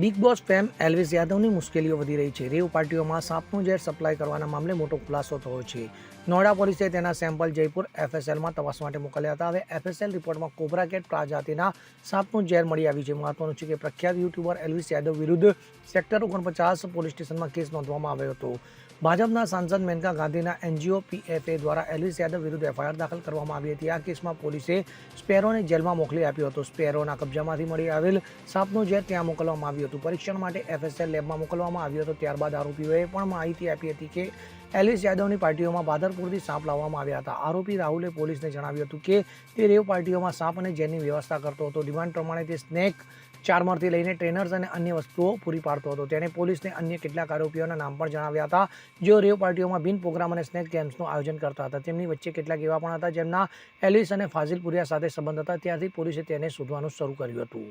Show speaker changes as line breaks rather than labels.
Big Boss fame Elvish યાદવની મુશ્કેલીઓ વધી રહી છે. રેવ પાર્ટીઓમાં સાપનું ઝેર સપ્લાય કરવાના મામલે મોટો ખુલાસો થયો છે. નોડા પોલીસે તેના સેમ્પલ જયપુર એફએસએલમાં તપાસ માટે મોકલ્યા હતા. હવે એફએસએલ રિપોર્ટમાં કોબરા કેટ પ્રજાતિના સાપનું ઝેર મળી આવ્યું છે. મહત્વનું છે કે પ્રખ્યાત યુટ્યુબર એલ્વિસ યાદવ વિરુદ્ધ સેક્ટર ઓગણપચાસ પોલીસ સ્ટેશનમાં કેસ નોંધવામાં આવ્યો હતો. ભાજપના સાંસદ મેનકા ગાંધીના એનજીઓ પીએફએ દ્વારા એલ્વિસ યાદવ વિરુદ્ધ એફઆઈઆર દાખલ કરવામાં આવી હતી. આ કેસમાં પોલીસે સ્પેરોને જેલમાં મોકલી આપ્યો હતો. સ્પેરોના કબજામાંથી મળી આવેલ સાપનું ઝેર ત્યાં મોકલવામાં આવ્યું હતું પરીક્ષણ માટે એફએસએલ લેબમાં મોકલવામાં આવ્યું હતો. ત્યારબાદ આરોપીઓએ પણ માહિતી આપી હતી કે એલિસ યાદવની પાર્ટીઓમાં બાદરપુરથી સાપ લાવવામાં આવ્યા હતા. આરોપી રાહુલે પોલીસને જણાવ્યું હતું કે તે રેવ પાર્ટીઓમાં સાપ અને જેનની વ્યવસ્થા કરતો હતો. ડિમાન્ડ પ્રમાણે તે સ્નેક ચાર્મરથી લઈને ટ્રેનર્સ અને અન્ય વસ્તુઓ પૂરી પાડતો હતો. તેણે પોલીસને અન્ય કેટલાક આરોપીઓના નામ પણ જણાવ્યા હતા, જેઓ રેવ પાર્ટીઓમાં બિન પ્રોગ્રામ અને સ્નેક ગેમ્સનું આયોજન કરતા હતા. તેમની વચ્ચે કેટલાક એવા પણ હતા, જેમના એલિસ અને ફાઝિલપુરિયા સાથે સંબંધ હતા. ત્યારથી પોલીસે તેને શોધવાનું શરૂ કર્યું હતું.